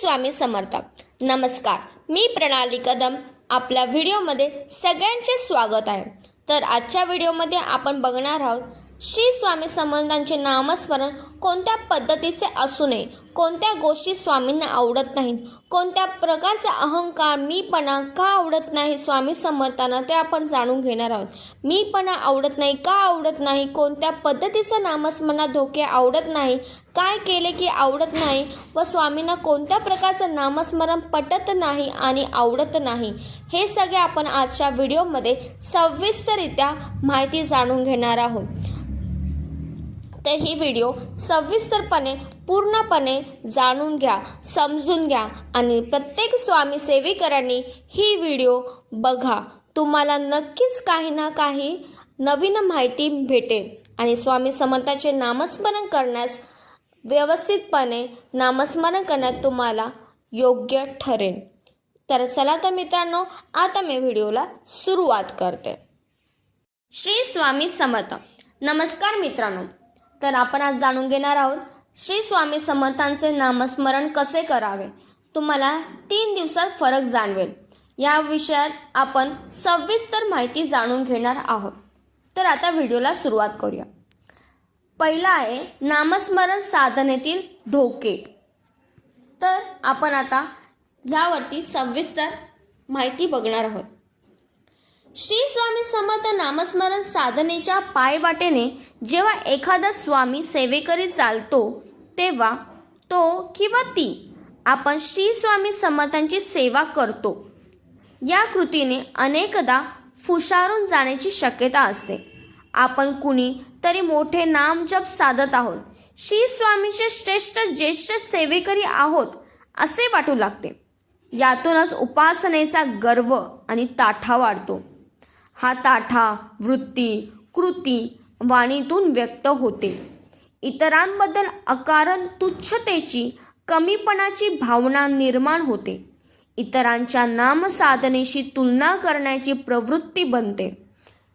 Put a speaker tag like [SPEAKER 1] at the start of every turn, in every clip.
[SPEAKER 1] स्वामी समर्थ. नमस्कार. मी प्रणाली कदम. आपल्या व्हिडिओमध्ये सगळ्यांचे स्वागत आहे. तर आजच्या व्हिडिओमध्ये आपण बघणार आहोत श्री स्वामी समर्थांचे नामस्मरण कोणत्या पद्धतीचे असू नये कोणत्या गोष्टी स्वामींना आवडत नाहीत? कोणत्या प्रकारचा अहंकार मीपणा का आवडत नाही स्वामी समर्थांना ते आपण जाणून घेणार आहोत. मीपणा आवडत नाही का आवडत नाही? कोणत्या पद्धतीचं नामस्मरणा धोके आवडत नाही? काय केले की आवडत नाही? व स्वामींना कोणत्या प्रकारचं नामस्मरण पटत नाही आणि आवडत नाही? हे सगळे आपण आजच्या व्हिडिओमध्ये सविस्तररित्या माहिती जाणून घेणार आहोत. तर ही व्हिडिओ सविस्तरपणे पूर्णपणे जाणून घ्या समजून घ्या आणि प्रत्येक स्वामी सेविकांनी ही व्हिडिओ बघा. तुम्हाला नक्कीच काही ना काही नवीन माहिती भेटेल आणि स्वामी समर्थाचे नामस्मरण करण्यास व्यवस्थितपणे नामस्मरण करण्यात तुम्हाला योग्य ठरेल. तर चला तर मित्रांनो आता मी व्हिडिओला सुरुवात करते. श्री स्वामी समर्थ. नमस्कार मित्रांनो. तर आपण आज जाणून घेणार आहोत श्री स्वामी समर्थांचे नामस्मरण कसे करावे? तुम्हाला तीन दिवसात फरक जाणवेल. या विषयात आपण सविस्तर माहिती जाणून घेणार आहोत. तर आता व्हिडिओला सुरुवात करूया. पहिला आहे नामस्मरण साधनेतील धोके. तर आपण आता यावरती सविस्तर माहिती बघणार आहोत. श्री स्वामी समर्थ नामस्मरण साधनेच्या पायवाटेने जेव्हा एखादा स्वामी सेवेकरी चालतो तेव्हा तो किंवा ती आपण श्री स्वामी समर्थांची सेवा करतो. या कृतीने अनेकदा फुशारून जाण्याची शक्यता असते. आपण कुणी तरी मोठे नाम जप साधत आहोत. श्री स्वामीचे श्रेष्ठ ज्येष्ठ सेवेकरी आहोत असे वाटू लागते. यातूनच उपासनेचा गर्व आणि ताठा वाढतो. हा ताठा वृत्ती कृती वाणीतून व्यक्त होते. इतरांबद्दल अकारण तुच्छतेची कमीपणाची भावना निर्माण होते. इतरांच्या नामसाधनेशी तुलना करण्याची प्रवृत्ती बनते.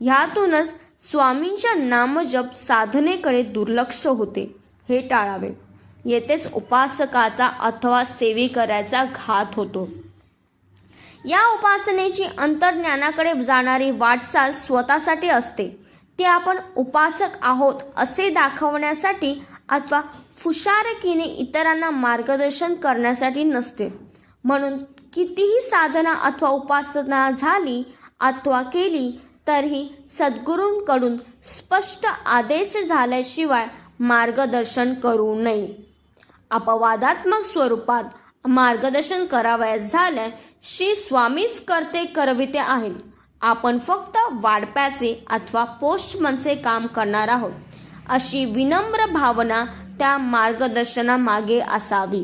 [SPEAKER 1] ह्यातूनच स्वामींच्या नामजप साधनेकडे दुर्लक्ष होते. हे टाळावे. येथेच उपासकाचा अथवा सेविकऱ्याचा घात होतो. या उपासनेची अंतर्ज्ञानाकडे जाणारी वाटचाल स्वतःसाठी असते. ते आपण उपासक आहोत असे दाखवण्यासाठी अथवा फुशारकीने इतरांना मार्गदर्शन करण्यासाठी नसते. म्हणून कितीही साधना अथवा उपासना झाली अथवा केली तरीही सद्गुरूंकडून स्पष्ट आदेश झाल्याशिवाय मार्गदर्शन करू नये. अपवादात्मक स्वरूपात मार्गदर्शन करावयास झाल्या श्री स्वामीच करते करविते आहेत. आपण फक्त वाढप्याचे अथवा पोस्टमनचे काम करणार आहोत अशी विनम्र भावना त्या मार्गदर्शनामागे असावी.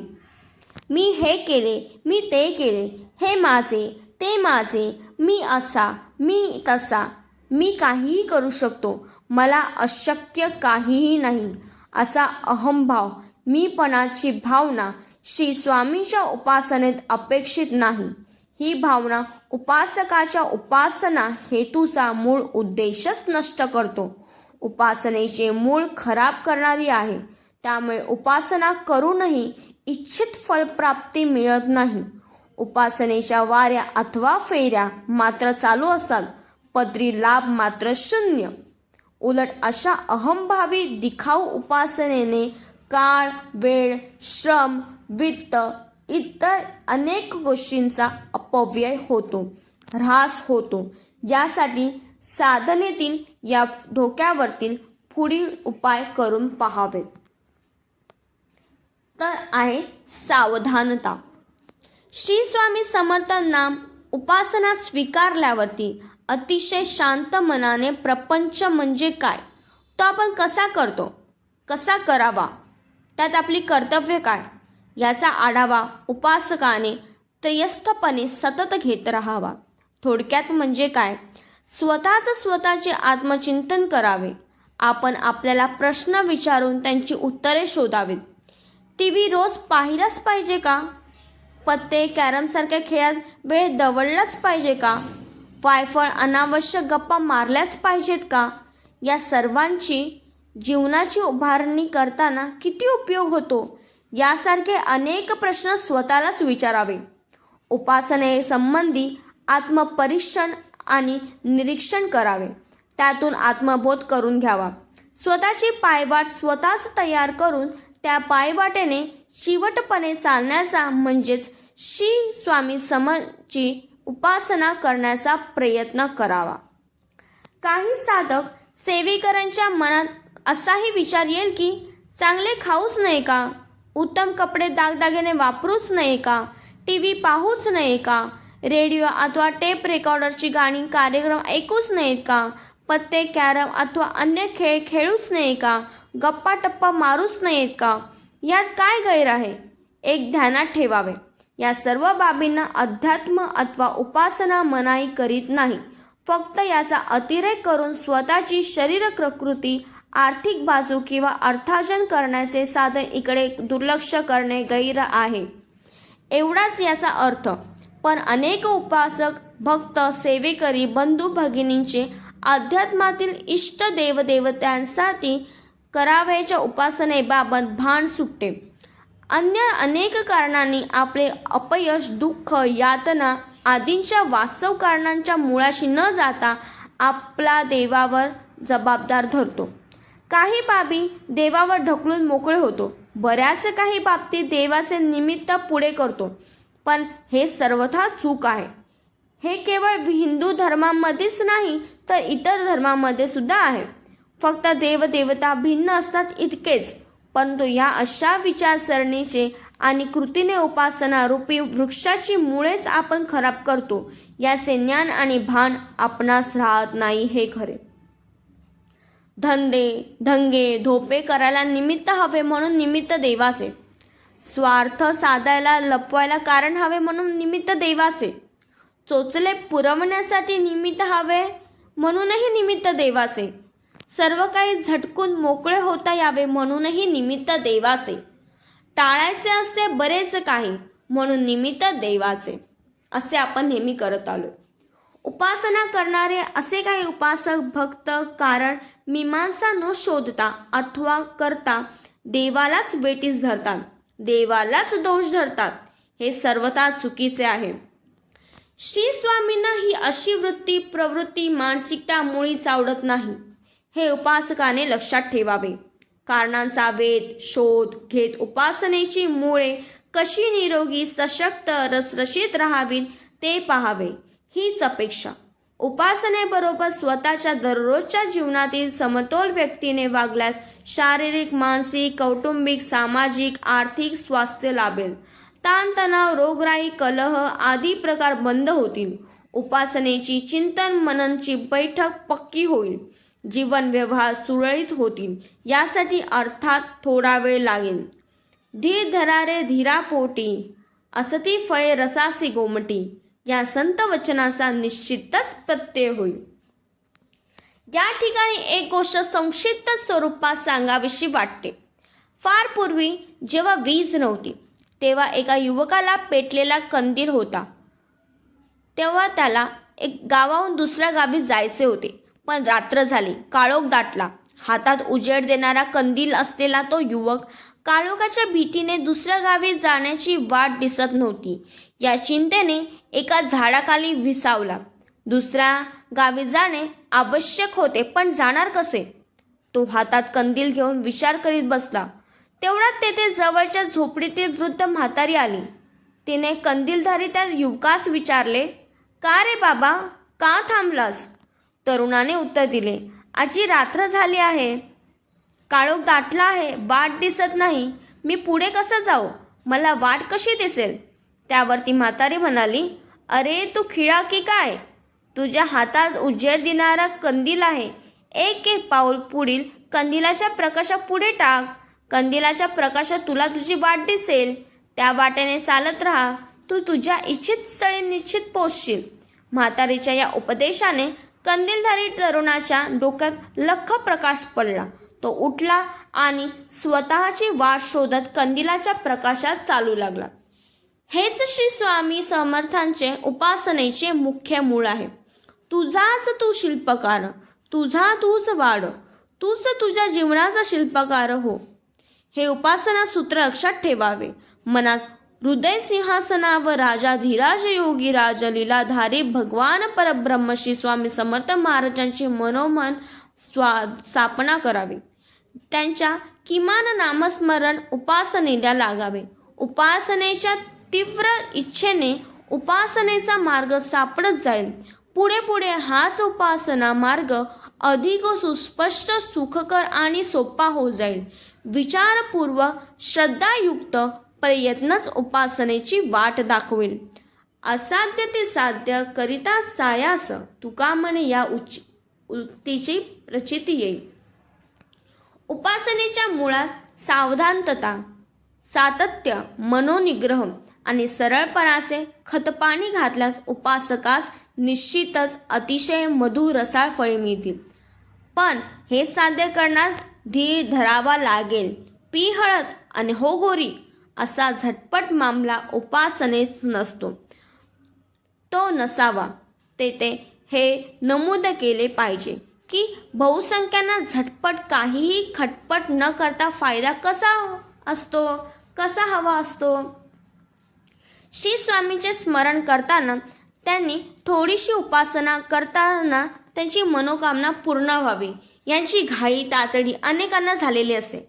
[SPEAKER 1] मी हे केले मी ते केले हे माझे ते माझे मी असा मी तसा मी काहीही करू शकतो मला अशक्य काहीही नाही असा अहंभाव मीपणाची भावना श्री स्वामींच्या उपासनेत अपेक्षित नाही. ही भावना उपासकाच्या उपासना हेतूचा मूळ उद्देशच नष्ट करतो. उपासनेचे मूळ खराब करणारी आहे. त्यामुळे उपासना करूनही इच्छित फलप्राप्ती मिळत नाही. उपासनेच्या वाऱ्या अथवा फेऱ्या मात्र चालू असतात पदरी लाभ मात्र शून्य. उलट अशा अहंभावी दिखाऊ उपासनेने काळ वेळ श्रम वित्त इतर अनेक गोष्टींचा अपव्यय होतो ऱ्हास होतो. यासाठी साधनेतील या धोक्यावरतील पुढील उपाय करून पहावेत तर आहे सावधानता. श्री स्वामी समर्थ नाम उपासना स्वीकारल्यावरती अतिशय शांत मनाने प्रपंच म्हणजे काय? तो आपण कसा करतो? कसा करावा? त्यात आपली कर्तव्य काय? याचा आढावा उपासकाने त्रयस्थपणे सतत घेत राहावा. थोडक्यात म्हणजे काय? स्वतःच स्वतःचे आत्मचिंतन करावे. आपण आपल्याला प्रश्न विचारून त्यांची उत्तरे शोधावीत. टी व्ही रोज पाहिलाच पाहिजे का? पत्ते कॅरमसारख्या खेळात वेळ दवडलाच पाहिजे का? वायफळ अनावश्यक गप्पा मारल्याच पाहिजेत का? या सर्वांची जीवनाची उभारणी करताना किती उपयोग होतो? यासारखे अनेक प्रश्न स्वतःलाच विचारावे. उपासने संबंधी आत्मपरीक्षण आणि निरीक्षण करावे. त्यातून आत्मबोध करून घ्यावा. स्वतःची पायवाट स्वतःच तयार करून त्या पायवाटेने चिवटपणे चालण्याचा म्हणजेच श्री स्वामी समची उपासना करण्याचा प्रयत्न करावा. काही साधक सेवेकरांच्या मनात असाही विचार येईल की चांगले खाऊच नाही का? उत्तम कपडे दागदागिने वापरूच नये का? टी व्ही पाहूच नये का? रेडिओ अथवा टेप रेकॉर्डरची गाणी कार्यक्रम ऐकूच नयेत का? पत्ते कॅरम अथवा अन्य खेळ खेळूच नये का? गप्पा टप्पा मारूच नयेत का? यात काय गैर आहे? एक ध्यानात ठेवावे. या सर्व बाबींना अध्यात्म अथवा उपासना मनाई करीत नाही. फक्त याचा अतिरेक करून स्वतःची शरीर प्रकृती आर्थिक बाजू किंवा अर्थार्जन करण्याचे साधन इकडे दुर्लक्ष करणे गैर आहे. एवढाच याचा अर्थ पण अनेक उपासक भक्त सेवेकरी बंधू भगिनींचे अध्यात्मातील इष्ट देवदेवतांसाठी करावयाच्या उपासनेबाबत भान सुटते. अन्य अनेक कारणांनी आपले अपयश दुःख यातना आदींच्या वास्तव कारणांच्या मुळाशी न जाता आपला देवावर जबाबदार धरतो. काही बाबी देवावर ढकलून मोकळे होतो. बऱ्याच काही बाबतीत देवाचे निमित्त पुढे करतो. पण हे सर्वथा चूक आहे. हे केवळ हिंदू धर्मामध्येच नाही तर इतर धर्मामध्ये सुद्धा आहे. फक्त देवदेवता भिन्न असतात इतकेच परंतु या अशा विचारसरणीचे आणि कृतीने उपासना रूपी वृक्षाची मुळेच आपण खराब करतो. याचे ज्ञान आणि भान आपणास राहत नाही हे खरे. धंदे धंगे धोपे करायला निमित्त हवे म्हणून निमित्त देवाचे. स्वार्थ साधायला लपवायला कारण हवे म्हणून निमित्त देवाचे. चोचले पुरवण्यासाठी निमित्त हवे म्हणूनही निमित्त देवाचे. सर्व काही झटकून मोकळे होता यावे म्हणूनही निमित्त देवाचे. टाळायचे असते बरेच काही म्हणून निमित्त देवाचे. असे आपण नेहमी करत आलो. उपासना करणारे असे काही उपासक भक्त कारण मीमांसा न शोधता अथवा करता देवालाच वेटीस धरतात देवालाच दोष धरतात हे सर्वथा चुकीचे आहे. श्री स्वामींना ही अशी वृत्ती प्रवृत्ती मानसिकता मुळीच आवडत नाही हे उपासकाने लक्षात ठेवावे. कारणांचा वेध शोध घेत उपासनेची मुळे कशी निरोगी सशक्त रसरशीत राहावीत ते पाहावे हीच अपेक्षा. उपासनेबरोबर स्वतःच्या दररोजच्या जीवनातील समतोल व्यक्तीने वागल्यास शारीरिक मानसिक कौटुंबिक सामाजिक आर्थिक स्वास्थ्य लाभेल. ताणतणाव रोगराई कलह आदी प्रकार बंद होतील. उपासनेची चिंतन मननची बैठक पक्की होईल. जीवन व्यवहार सुरळीत होतील. यासाठी अर्थात थोडा वेळ लागेल. धीर धरारे धीरा पोटी असती फळे रसासी गोमटी. या संत वचनाचा निश्चितच प्रत्यय होईल. या ठिकाणी एक गोष्ट संक्षिप्त स्वरूपात सांगावीशी वाटते. फार पूर्वी जेव्हा वीज नव्हती तेव्हा एका युवकाला पेटलेला कंदील होता. तेव्हा त्याला एक गावाहून दुसऱ्या गावी जायचे होते पण रात्र झाली काळोख दाटला. हातात उजेड देणारा कंदील असलेला तो युवक काळोखाच्या भीतीने दुसऱ्या गावी जाण्याची वाट दिसत नव्हती. या चिंतेने एका झाडाखाली विसावला. दुसऱ्या गावी जाणे आवश्यक होते पण जाणार कसे? तो हातात कंदील घेऊन विचार करीत बसला. तेवढ्यात तेथे जवळच्या झोपडीतील वृद्ध म्हातारी आली. तिने कंदीलधारी त्या युवकास विचारले का रे बाबा का थांबलास? तरुणाने उत्तर दिले आजी रात्र झाली आहे. काळोख दाटला आहे वाट दिसत नाही. मी पुढे कसं जाऊ? मला वाट कशी दिसेल? त्यावर ती म्हातारी म्हणाली अरे तू खिळा की काय? तुझ्या हातात उजेड देणारा कंदील आहे. एक एक पाऊल पुढील कंदिलाच्या प्रकाशात पुढे टाक. कंदिलाच्या प्रकाशात तुला तुझी वाट दिसेल. त्या वाटेने चालत राहा. तू तुझ्या इच्छित स्थळी निश्चित पोचशील. म्हातारीच्या या उपदेशाने कंदीलधारी तरुणाच्या डोक्यात लख प्रकाश पडला. तो उठला आणि स्वतःची वाट शोधत कंदिलाच्या प्रकाशात चालू लागला. हेच श्री स्वामी समर्थांचे उपासनेचे मुख्य मूळ आहे. तुझाच तू शिल्पकार तुझा तूच वाढ तूच तुझ्या जीवनाचा शिल्पकार हो. हे उपासना सूत्र लक्षात ठेवावे. मनात हृदय सिंहासनावर राजा धीराज योगी राज लीलाधारी भगवान परब्रह्म श्री स्वामी समर्थ महाराजांचे मनोमन स्वा स्थापना करावी. त्यांच्या किमान नामस्मरण उपासनेला लागावे. उपासनेच्या तीव्र इच्छेने उपासनेचा मार्ग सापडत जाईल. पुढे पुढे हाच उपासना मार्ग अधिक सुस्पष्ट सुखकर आणि सोपा हो जाईल. विचारपूर्वक श्रद्धायुक्त प्रयत्नच उपासनेची वाट दाखवेल. असाध्य ते साध्य करिता सायास तुका म्हणे या उच्च उक्तीची प्रचिती येईल. उपासनेच्या मुळात सावधानतता सातत्य मनोनिग्रह आणि सरळपणाचे खतपाणी घातल्यास उपासकास निश्चितच अतिशय मधुर रसाळ फळे मिळतील. पण हे साध्य करण्यास धीर धरावा लागेल. पी हळद आणि हो गोरी असा झटपट मामला उपासनेच नसतो. तो नसावा. तेथे हे नमूद केले पाहिजे. की बहुसंख्यांना झटपट काहीही खटपट न करता फायदा कसा असतो? कसा हवा असतो? श्री स्वामीचे स्मरण करताना त्यांनी थोडीशी उपासना करताना त्यांची मनोकामना पूर्ण व्हावी. यांची घाई तातडी अनेकांना झालेली असते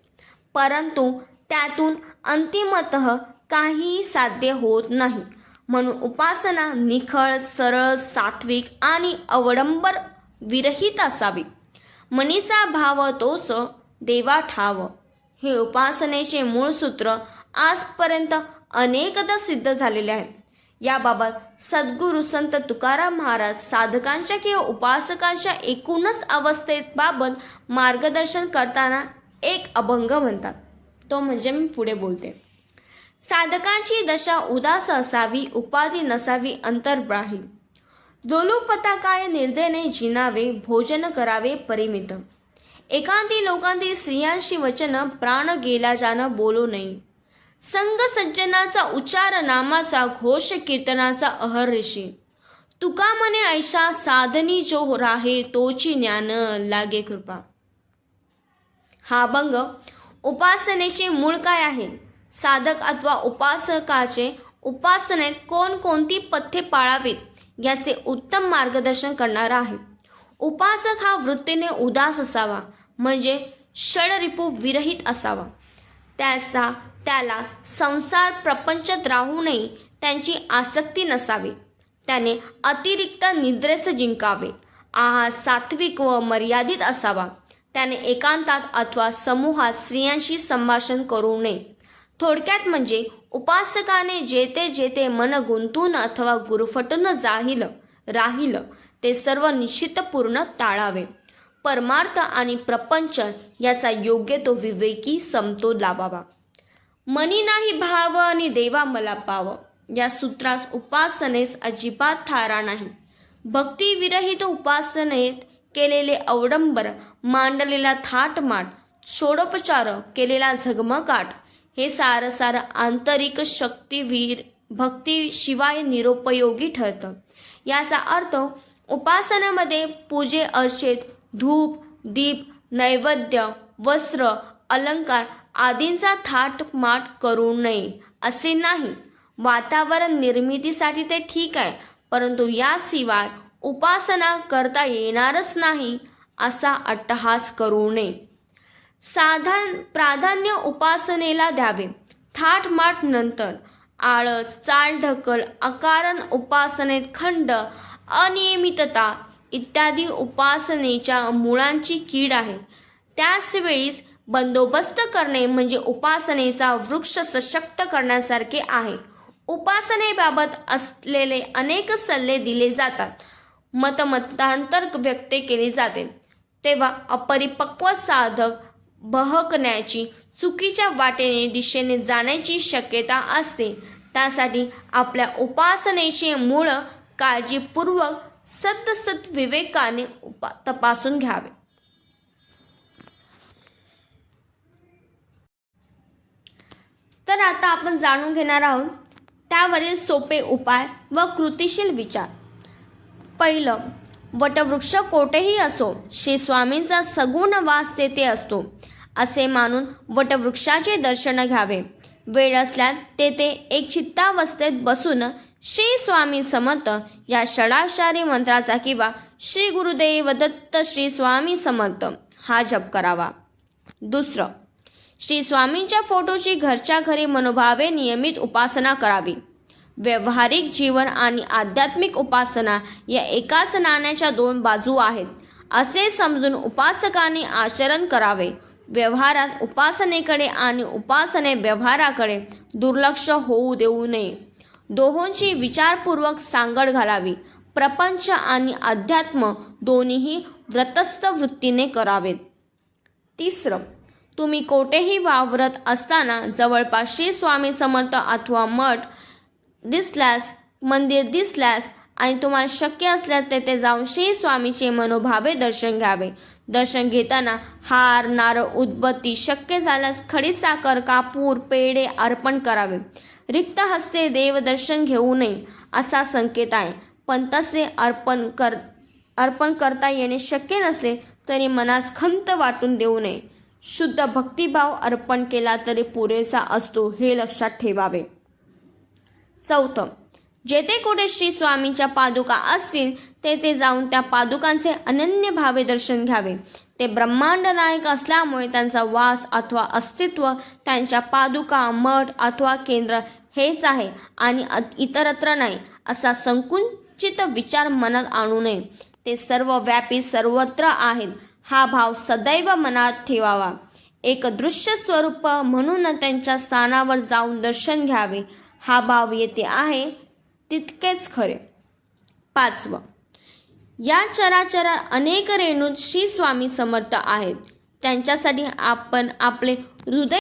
[SPEAKER 1] परंतु त्यातून अंतिमत काहीही साध्य होत नाही. म्हणून उपासना निखळ सरळ सात्विक आणि अवडंबर विरहित असावी. मनीचा भाव तोच देवा ठाव हे उपासनेचे मूळ सूत्र आजपर्यंत अनेकदा सिद्ध झालेले आहे. याबाबत सद्गुरू संत तुकाराम महाराज साधकांच्या किंवा उपासकांच्या एकूणच अवस्थेबाबत मार्गदर्शन करताना एक अभंग म्हणतात. तो म्हणजे मी पुढे बोलते. साधकांची दशा उदास असावी उपाधी नसावी अंतर्ब्राही. दोलुपता काय निर्दयने जिनावे भोजन करावे परिमित. एकांती लोकांती स्त्रियांशी वचन प्राण गेला जाणं बोलो नये संग सज्जनाचा उच्चार नामाचा घोष कीर्तनाचा अहर्षी तुका मने ऐशा साधनी जो राहे तोची ज्ञान लागे कृपा. हा अभंग उपासनेचे मूळ काय आहे? साधक अथवा उपासकाचे उपासनेत कोणकोणती पथ्ये पाळावीत? याचे उत्तम मार्गदर्शन करणारा आहे. उपासक हा वृत्तीने उदास असावा म्हणजे षडरिपू विरहित असावा. त्याचा त्याला संसार प्रपंचात राहू त्यांची आसक्ती नसावी. त्याने अतिरिक्त निद्रेस जिंकावे. आहार सात्विक व मर्यादित असावा. त्याने एकांतात अथवा समूहात स्त्रियांशी संभाषण करू नये. थोडक्यात म्हणजे उपासकाने जेते जेते मन गुंतून अथवा गुरफटून जाहिलं राहील ते सर्व निश्चितपूर्ण टाळावे. परमार्थ आणि प्रपंच याचा योग्य तो विवेकी समतोल लावावा. मनी नाही भाव आणि देवा मला पाव. या सूत्रास उपासनेस अजिबात थारा नाही. भक्तिविरहित उपासनेत केलेले अवडंबर मांडलेला थाटमाट षोडोपचार केलेला झगमगाट हे सारं सारं आंतरिक शक्तीवीर भक्तीशिवाय निरुपयोगी ठरतं. याचा अर्थ उपासनामध्ये पूजे अर्चेत धूप दीप नैवेद्य वस्त्र अलंकार आदींचा थाटमाट करू नये असे नाही. वातावरण निर्मितीसाठी ते ठीक आहे परंतु याशिवाय उपासना करता येणारच नाही असा अट्टहास करू नये. साधान प्राधान्य उपासनेला द्यावे. थाटमाट नंतर आळस चालढकल अकारण उपासनेत खंड अनियमितता इत्यादी उपासनेच्या मुळांची कीड आहे. त्याचवेळीस बंदोबस्त करणे म्हणजे उपासनेचा वृक्ष सशक्त करण्यासारखे आहे. उपासनेबाबत असलेले अनेक सल्ले दिले जातात. मतमतांतर व्यक्त केले जाते. तेव्हा अपरिपक्व साधक बहकण्याची चुकीच्या वाटेने दिशेने जाण्याची शक्यता असते. त्यासाठी आपल्या उपासनेचे मूळ काळजीपूर्वक सतसत विवेकाने उपा तपासून घ्यावे. तर आता आपण जाणून घेणार आहोत त्यावरील सोपे उपाय व कृतिशील विचार. पहिलं वटवृक्ष कोठेही असो श्री स्वामींचा सगुण वास तेथे असतो असे मानून वटवृक्षाचे दर्शन घ्यावे. वेळ असल्यास तेथे एक चित्तावस्थेत बसून श्री स्वामी समर्थ या षडाक्षारी मंत्राचा किंवा श्री गुरुदेव दत्त श्री स्वामी समर्थ हा जप करावा. दुसरं श्री स्वामींच्या फोटोची घरच्या घरी मनोभावे नियमित उपासना करावी. व्यवहारिक जीवन आणि आध्यात्मिक उपासना या एकाच नाण्याच्या दोन बाजू आहेत. असे समजून उपासकाने आचरण करावे. व्यवहारात उपासनेकडे आणि उपासने व्यवहाराकडे दुर्लक्ष होऊ देऊ नये. दोहोंची विचारपूर्वक सांगड घालावी. प्रपंच आणि अध्यात्म दोन्हीही व्रतस्थ वृत्तीने करावेत. तिसरं तुम्ही कोठेही वावरत असताना जवळपास श्री स्वामी समर्थ अथवा मठ दिसल्यास मंदिर दिसल्यास आणि तुम्हाला शक्य असल्यास तेथे जाऊन श्री स्वामीचे मनोभावे दर्शन घ्यावे. दर्शन घेताना हार नारळ उदबत्ती शक्य झाल्यास खडीसाखर कापूर पेढे अर्पण करावे. रिक्त हस्ते देवदर्शन घेऊ नये असा संकेत आहे. पण तसे अर्पण कर अर्पण करता येणे शक्य नसले तरी मनास खंत वाटून देऊ नये. शुद्ध भक्तिभाव अर्पण केला तरी पुरेसा असतो हे लक्षात ठेवावे. चौथं. जेथे कुठे श्री स्वामींच्या पादुका असतील तेथे जाऊन त्या पादुकांचे अनन्य भावे दर्शन घ्यावे. ते ब्रह्मांड नायक असल्यामुळे त्यांचा वास अथवा अस्तित्व त्यांच्या पादुका मठ अथवा केंद्र हेच आहे आणि अ- इतरत्र नाही असा संकुचित विचार मनात आणू नये. ते सर्व व्यापी सर्वत्र आहेत हा भाव सदैव मनात ठेवावा. एक दृश्य स्वरूप म्हणून त्यांच्या स्थानावर जाऊन दर्शन घ्यावे. हा भाव येथे आहे तितकेच खरे. पाचवं या चराचरा अनेक रेणूत श्री स्वामी समर्थ आहेत. त्यांच्यासाठी आपण आपले हृदय